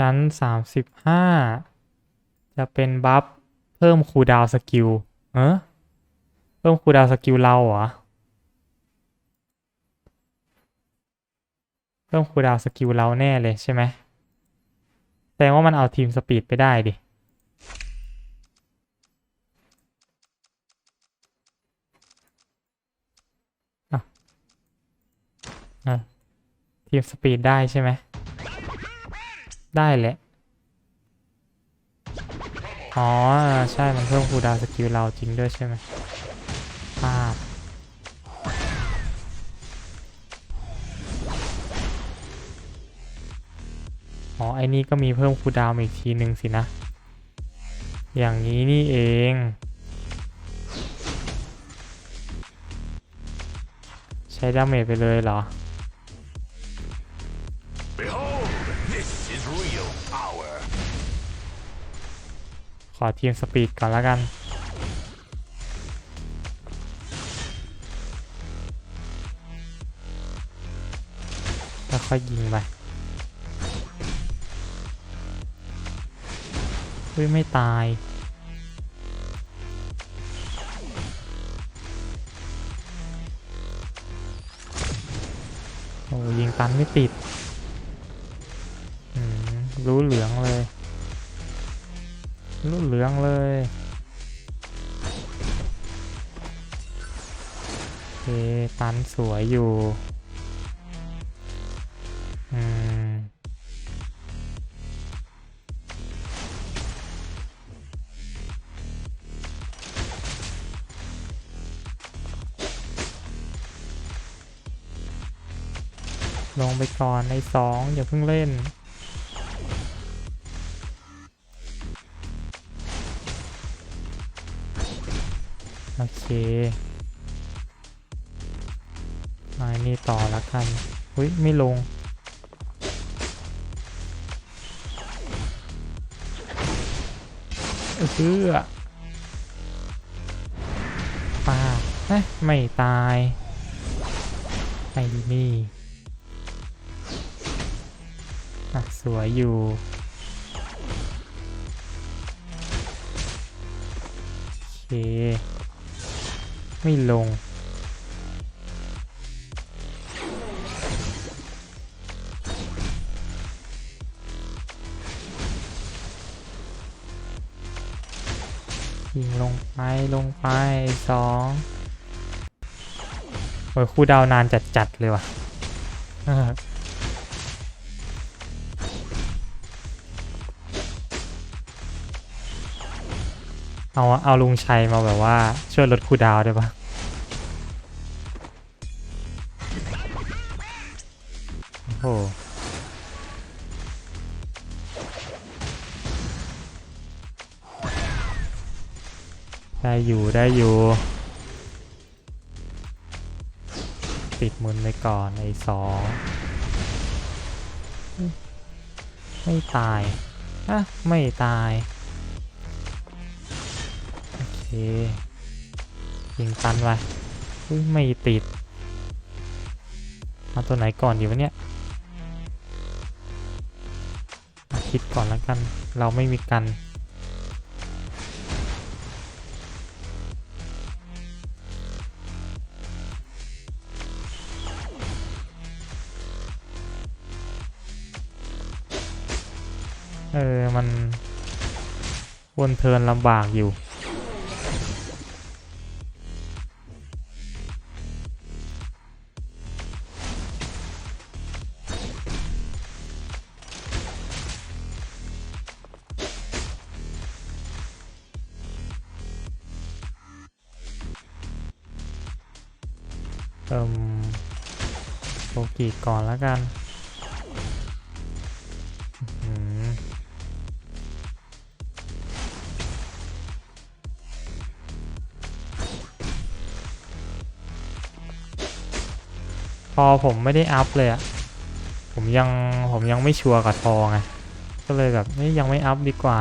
ชั้นสามสิบห้าจะเป็นบัฟเพิ่มคูดาวสกิล เออเพิ่มคูดาวสกิลเราเหรอ เพิ่มคูดาวสกิลเราแน่เลยใช่ไหมแสดงว่ามันเอาทีมสปีดไปได้ดิอะทีมสปีดได้ใช่ไหม ได้แหละ อ๋อ ใช่ มันเพิ่มคูดาวสกิลเราจริงด้วยใช่ไหมพลาดอ๋อ ไอ้นี่ก็มีเพิ่มคูดาวอีกทีหนึ่งสินะ อย่างนี้นี่เอง ใช้ดาเมจไปเลยเหรอ อทีมสปีดก่อนแล้วกัน แล้วค่อยยิงไปเฮ้ยไม่ตายโอ้ยิงตันไม่ติดรู้เหลืองเลย รู้เหลืองเลยโอเคตันสวยอยู่อืมลงไปก่อนในสองอย่าเพิ่งเล่น มานี่ต่อแล้วกันอุ้ยไม่ลงเอื้อป้าเอ๊ะไม่ตายไอ้นี่อะสวยอยู่โอเค ไม่ลง ยิงลงไป ลงไปสองโอ้ยคู่ดาวนานจัดจัดๆเลยว่ะ เอาเอาลุงชัยมาแบบว่าช่วยลดคู่ดาวได้ปะโอ้โหได้อยู่ได้อยู่ ติดมุนไปก่อนไอ้สองไม่ตายอะไม่ตาย ยิงตันไปไม่ติดเอาตัวไหนก่อนดีวะเนี่ย คิดก่อนแล้วกัน เราไม่มีกัน เออ มันวนเทินลำบากอยู่ เอิ่มโอกิก่อนแล้วกันพอผมไม่ได้อัพเลยอะผมยังผมยังไม่ชัวร์กับทอไง ก็เลยแบบเอ้ยยังไม่อัพดีกว่า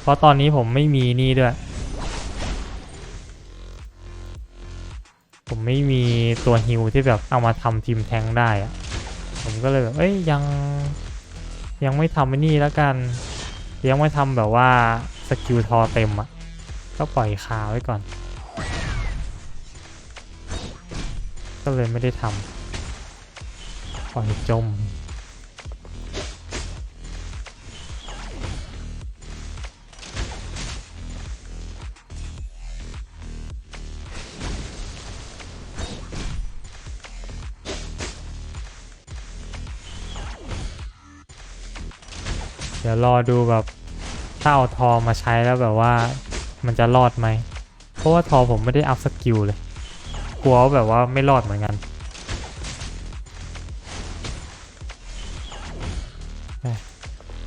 เพราะตอนนี้ผมไม่มีนี่ด้วย ไม่มีตัวฮิวที่แบบเอามาทำทีมแทงได้อะผมก็เลยแบบเอ้ยยังยังไม่ทำไอ้นี่แล้วกัน ยังไม่ทำแบบว่าสกิลทอเต็มอะก็ปล่อยคาไว้ก่อน ก็เลยไม่ได้ทำปล่อยจม ดี๋ยวรอดูแบบถ้าเอาทอมาใช้แล้วแบบว่ามันจะรอดไหม เพราะว่าทอผมไม่ได้อัพสกิลเลย กลัวแบบว่าไม่รอดเหมือนกัน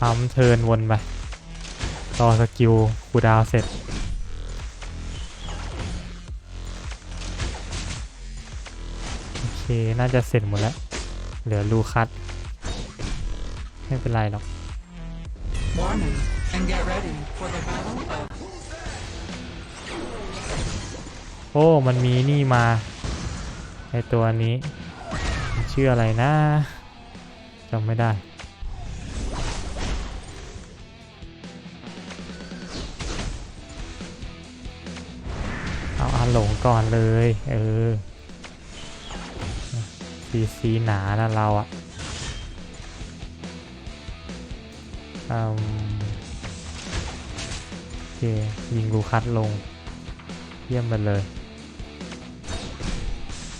ทำเทินวนไปรอสกิลคูดาวเสร็จโอเค น่าจะเสร็จหมดแล้ว เหลือลูคัสไม่เป็นไรหรอก Warning, and get ready for the battle of โอ้ มันมีนี่มาในตัวนี้ชื่ออะไรนะจำไม่ได้ เอาอาหลงก่อนเลย เออซีซีหนานะเราอะ่ะ อืมโอเค ยิงลูคัสลง เยี่ยมไปเลย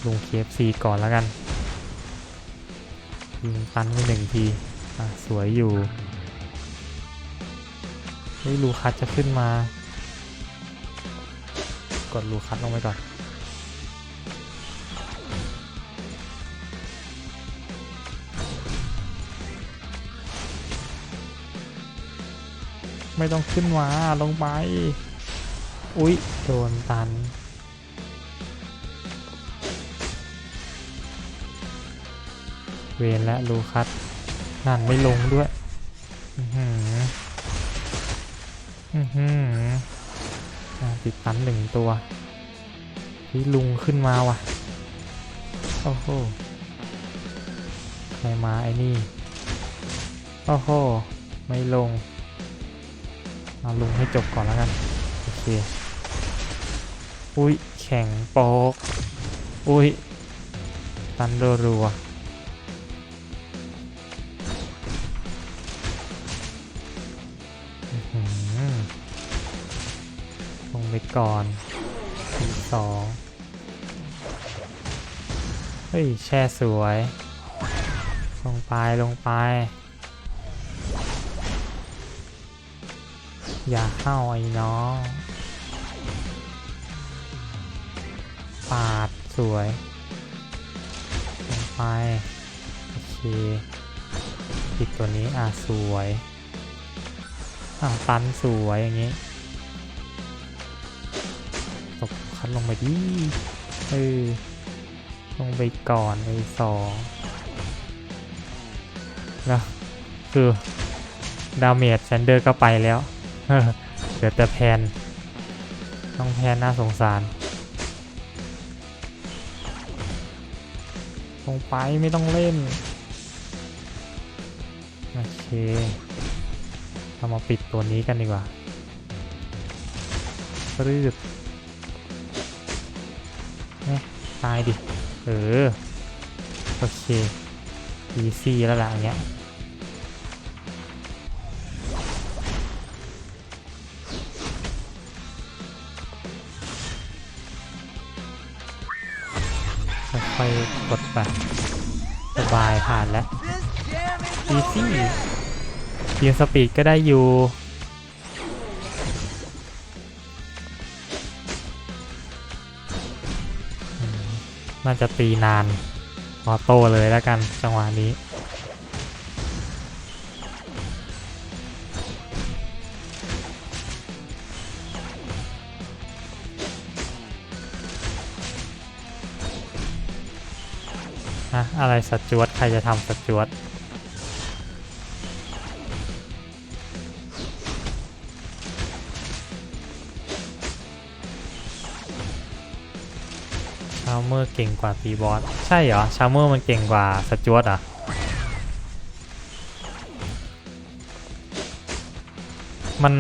ลง KFC ก่อนแล้วกัน ยิงตันไปหนึ่งที อะ สวยอยู่เฮ้ยลูคัสจะขึ้นมา กดลูคัสลงไปก่อน ไม่ต้องขึ้นมาลงไป อุ๊ย โดนตัน เวนและลูคัสนั่นไม่ลงด้วย อือหือ อือหือติดตันหนึ่งตัวพี่ลุงขึ้นมาว่ะ โอ้โห ใครมาไอ้นี่ โอ้โห ไม่ลง เอาลุงให้จบก่อนแล้วกัน โอเค อุ้ย แข็งโปกอุ้ย ตันรัวลงไปก่อนทีสองเฮ้ย แช่สวย ลงไปลงไป อย่าเข้าไอ้น้องปาดสวยลงไปโอเคปิดตัวนี้อะสวยอะตันสวยอย่างนี้ตกคัดลงไปดิเออลงไปก่อนไอ้สองแล้วคือดาเมจแซนเดอร์ก็ไปแล้ว เหลือแต่แพน ต้องแพนน่าสงสารลงไปไม่ต้องเล่น โอเคเรามาปิดตัวนี้กันดีกว่ารืดเนี่ยตายดิ เออ โอเคอีซี่แล้วล่ะอย่างเงี้ย ค่อยๆกดไปสบายผ่านแล้วอีซี่ทีมสปีดก็ได้อยู่อืมน่าจะตีนานออโต้เลยแล้วกันจังหวะนี้ อะอะไรสัจวตใครจะทำสัจวตชาวเมอร์เก่งกว่าตีบอสใช่เหรอชาวเมอร์มันเก่งกว่าสัจวตอะมัน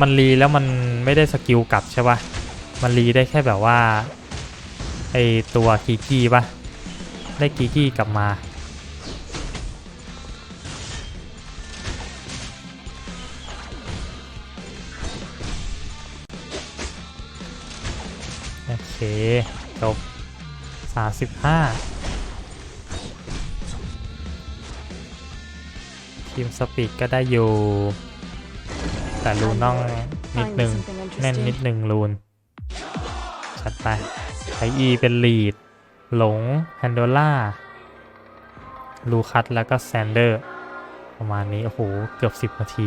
มันรีแล้วมันไม่ได้สกิลกลับใช่ปะมันรีได้แค่แบบว่าไอตัวกีกี้ปะ ได้กีกี้กลับมา โอเค จบ 35 ทีมสปีดก็ได้อยู่ แต่รูนต้องนิดนึง แน่นนิดนึงรูน ชัดไปไออีเป็นลีด หลงแฮนโดล่าลูคัสแล้วก็แซนเดอร์ ประมาณนี้ โอ้โห เกือบ 10 นาที